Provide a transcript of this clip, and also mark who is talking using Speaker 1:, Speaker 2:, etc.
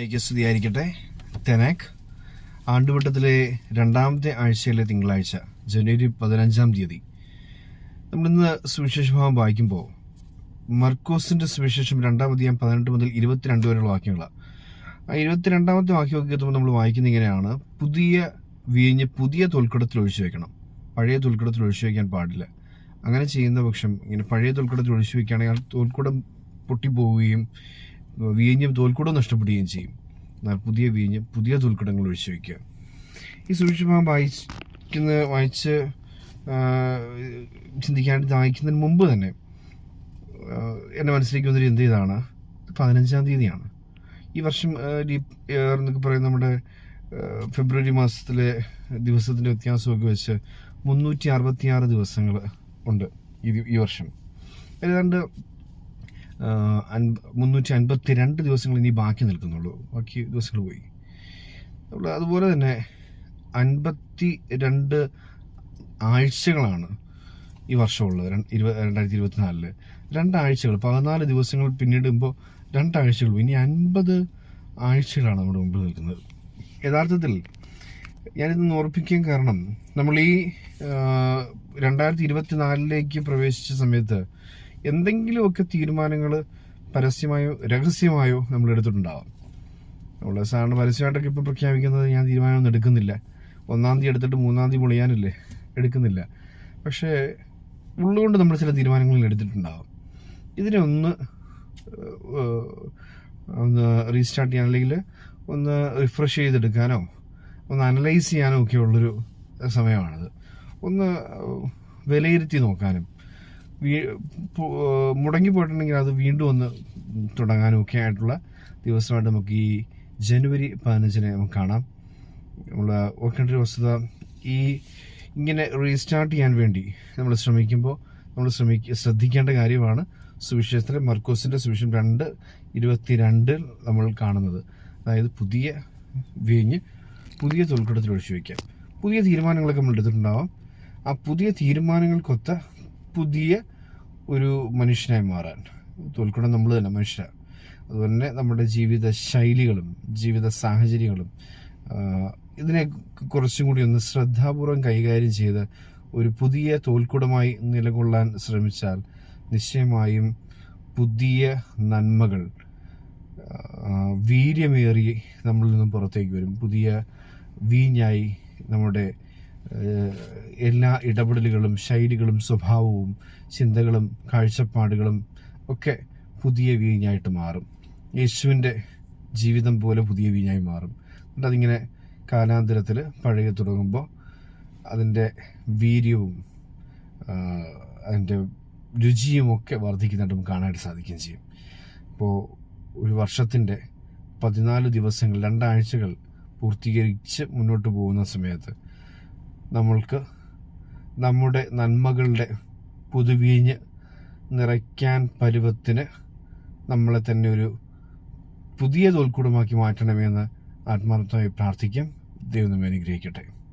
Speaker 1: എനിക്ക് സ്തുതിയായിരിക്കട്ടെ. തെനാക് ആണ്ടുവട്ടത്തിലെ രണ്ടാമത്തെ ആഴ്ചയിലെ തിങ്കളാഴ്ച ജനുവരി പതിനഞ്ചാം തീയതി. നമ്മളിന്ന് സുവിശേഷഭാവം വായിക്കുമ്പോൾ മർക്കോസിന്റെ സുവിശേഷം രണ്ടാം അധികം പതിനെട്ട് മുതൽ ഇരുപത്തിരണ്ട് വരെയുള്ള വാക്യങ്ങളാണ് ആ ഇരുപത്തിരണ്ടാമത്തെ വാക്യമൊക്കെ എത്തുമ്പോൾ നമ്മൾ വായിക്കുന്ന ഇങ്ങനെയാണ് പുതിയ വീഞ്ഞ് പുതിയ തൊൽക്കടത്തിൽ ഒഴിച്ചു വെക്കണം. പഴയ തൊൽക്കടത്തിൽ ഒഴിച്ചു വെക്കാൻ പാടില്ല. അങ്ങനെ ചെയ്യുന്ന പക്ഷം ഇങ്ങനെ പഴയ തൊൽക്കടത്തിൽ ഒഴിച്ചു വെക്കുകയാണെങ്കിൽ തോൽക്കുടം പൊട്ടിപ്പോവുകയും വീഞ്ഞും തോൽക്കുടം നഷ്ടപ്പെടുകയും ചെയ്യും. പുതിയ വീഞ്ഞ് പുതിയ തോൽക്കുടങ്ങൾ ഒഴിച്ചു വയ്ക്കുക. ഈ സുവിശേഷം വായിക്കുന്ന വായിച്ച് ചിന്തിക്കാണ്ട് വായിക്കുന്നതിന് മുമ്പ് തന്നെ എന്റെ മനസ്സിലേക്ക് വന്നൊരു എന്ത് ഇതാണ്. പതിനഞ്ചാം തീയതിയാണ്. ഈ വർഷം ലീപ് എന്നൊക്കെ പറയുന്ന നമ്മുടെ ഫെബ്രുവരി മാസത്തിലെ ദിവസത്തിന്റെ വ്യത്യാസമൊക്കെ വെച്ച് മുന്നൂറ്റി അറുപത്തിയാറ് ദിവസങ്ങൾ ഉണ്ട് ഈ വർഷം. ഏതാണ്ട് മുന്നൂറ്റി അൻപത്തി രണ്ട് ദിവസങ്ങൾ ഇനി ബാക്കി നിൽക്കുന്നുള്ളൂ. ബാക്കി ദിവസങ്ങൾ പോയി. അതുപോലെ തന്നെ അൻപത്തി രണ്ട് ആഴ്ചകളാണ് ഈ വർഷമുള്ളത്. ഇരുപ രണ്ടായിരത്തി ഇരുപത്തിനാലിൽ രണ്ടാഴ്ചകൾ പതിനാല് ദിവസങ്ങൾ പിന്നിടുമ്പോൾ രണ്ടാഴ്ചകൾ. ഇനി അൻപത് ആഴ്ചകളാണ് നമ്മുടെ മുമ്പിൽ നിൽക്കുന്നത്. യഥാർത്ഥത്തിൽ ഞാനിത് ഓർപ്പിക്കാൻ കാരണം നമ്മൾ ഈ രണ്ടായിരത്തി ഇരുപത്തിനാലിലേക്ക് പ്രവേശിച്ച സമയത്ത് എന്തെങ്കിലുമൊക്കെ തീരുമാനങ്ങൾ പരസ്യമായോ രഹസ്യമായോ നമ്മൾ എടുത്തിട്ടുണ്ടാവാം. നമ്മൾ സാറിന് പരസ്യമായിട്ടൊക്കെ ഇപ്പം പ്രഖ്യാപിക്കുന്നത് ഞാൻ തീരുമാനമൊന്നും എടുക്കുന്നില്ല. ഒന്നാം തീയതി എടുത്തിട്ട് മൂന്നാം തീയതി പൊളിയാനില്ലേ? എടുക്കുന്നില്ല. പക്ഷേ ഉള്ളുകൊണ്ട് നമ്മൾ ചില തീരുമാനങ്ങളിൽ എടുത്തിട്ടുണ്ടാവും. ഇതിനെ ഒന്ന് ഒന്ന് റീസ്റ്റാർട്ട് ചെയ്യാൻ അല്ലെങ്കിൽ ഒന്ന് റിഫ്രഷ് ചെയ്തെടുക്കാനോ ഒന്ന് അനലൈസ് ചെയ്യാനോ ഒക്കെ ഉള്ളൊരു സമയമാണിത്. ഒന്ന് വിലയിരുത്തി നോക്കാനും മുടങ്ങി പോയിട്ടുണ്ടെങ്കിൽ അത് വീണ്ടും ഒന്ന് തുടങ്ങാനും ഒക്കെ ആയിട്ടുള്ള ദിവസമായിട്ട് നമുക്ക് ഈ ജനുവരി പതിനഞ്ചിനെ നമുക്ക് കാണാം. നമ്മൾ ഓർക്കേണ്ട ഒരു വസ്തുത ഈ ഇങ്ങനെ റീസ്റ്റാർട്ട് ചെയ്യാൻ വേണ്ടി നമ്മൾ ശ്രമിക്കുമ്പോൾ നമ്മൾ ശ്രമിക്ക ശ്രദ്ധിക്കേണ്ട കാര്യമാണ് സുവിശേഷത്തിലെ മർക്കോസിന്റെ സുവിശേഷം രണ്ട് ഇരുപത്തിരണ്ടിൽ നമ്മൾ കാണുന്നത്. അതായത് പുതിയ വീഞ്ഞ് പുതിയ തൊൽക്കൂടത്തിൽ ഒഴിച്ചു വയ്ക്കാം. പുതിയ തീരുമാനങ്ങളൊക്കെ നമ്മൾ എടുത്തിട്ടുണ്ടാവാം. ആ പുതിയ തീരുമാനങ്ങൾക്കൊത്ത പുതിയ ഒരു മനുഷ്യനായി മാറാൻ. തോൽക്കണം നമ്മൾ തന്നെ മനുഷ്യരാണ് അതുപോലെ തന്നെ നമ്മുടെ ജീവിത ശൈലികളും ജീവിത സാഹചര്യങ്ങളും ഇതിനെ കുറച്ചും കൂടി ഒന്ന് ശ്രദ്ധാപൂർവം കൈകാര്യം ചെയ്ത് ഒരു പുതിയ തോൽക്കുടമായി നിലകൊള്ളാൻ ശ്രമിച്ചാൽ നിശ്ചയമായും പുതിയ നന്മകൾ വീര്യമേറി നമ്മളിൽ നിന്നും പുറത്തേക്ക് വരും. പുതിയ വീഞ്ഞായി നമ്മുടെ എല്ലാ ഇടപെടലുകളും ശൈലികളും സ്വഭാവവും ചിന്തകളും കാഴ്ചപ്പാടുകളും ഒക്കെ പുതിയ വീഞ്ഞായിട്ട് മാറും. യേശുവിന്റെ ജീവിതം പോലെ പുതിയ വീഞ്ഞായി മാറും. എന്നിട്ട് അതിങ്ങനെ കാലാന്തരത്തിൽ പഴയ തുടങ്ങുമ്പോൾ അതിന്റെ വീര്യവും അതിന്റെ രുചിയും ഒക്കെ വർദ്ധിക്കുന്നതായിട്ട് നമുക്ക് കാണാനായിട്ട് സാധിക്കുകയും ചെയ്യും. ഇപ്പോൾ ഒരു വർഷത്തിന്റെ പതിനാല് ദിവസങ്ങൾ രണ്ടാഴ്ചകൾ പൂർത്തീകരിച്ച് മുന്നോട്ട് പോകുന്ന സമയത്ത് നമ്മൾക്ക് നമ്മുടെ നന്മകളുടെ പുതുവീഞ്ഞ് നിറയ്ക്കാൻ പരുവത്തിന് നമ്മളെ തന്നെ ഒരു പുതിയ തോൽക്കൂടമാക്കി മാറ്റണമെന്ന് ആത്മാർത്ഥമായി പ്രാർത്ഥിക്കാം. ദൈവം നമ്മെ അനുഗ്രഹിക്കട്ടെ.